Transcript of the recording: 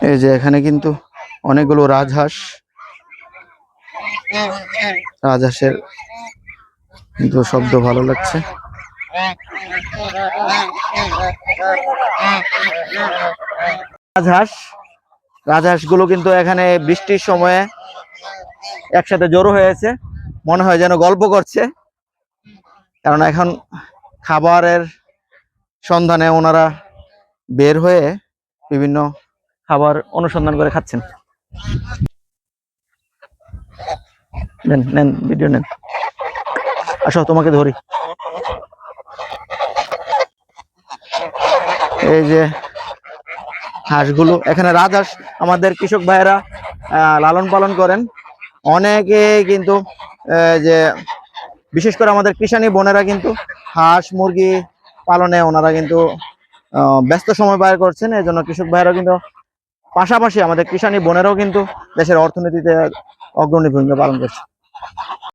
এই যে এখানে কিন্তু অনেকগুলো রাজহাঁস। রাজহাঁসের কিন্তু শব্দ ভালো লাগছে। রাজহাঁস রাজহাঁসগুলো কিন্তু এখানে বৃষ্টির সময়ে একসাথে জড়ো হয়েছে। মনে হয় যেন গল্প করছে। কারণ এখন খাবারের সন্ধানে ওনারা বের হয়ে বিভিন্ন খাবার অনুসন্ধান করে খাচ্ছেন? নেন নেন ভিডিও নেন। আসো, তোমাকে ধরি। এই যে হাঁসগুলো, এখানে রাজহাঁস, আমাদের কৃষক ভাইয়েরা লালন পালন করেন। অনেকে কিন্তু যে বিশেষ করে আমাদের কৃষানি বোনেরা কিন্তু হাঁস, মুরগি পালনে ওনারা কিন্তু ব্যস্ত সময় ব্যয় করছেন। এই জন্য কৃষক ভাইয়েরা কিন্তু পাশাপাশি আমাদের কৃষানি বোনেরাও কিন্তু দেশের অর্থনীতিতে অগ্রণী ভূমিকা পালন করছে।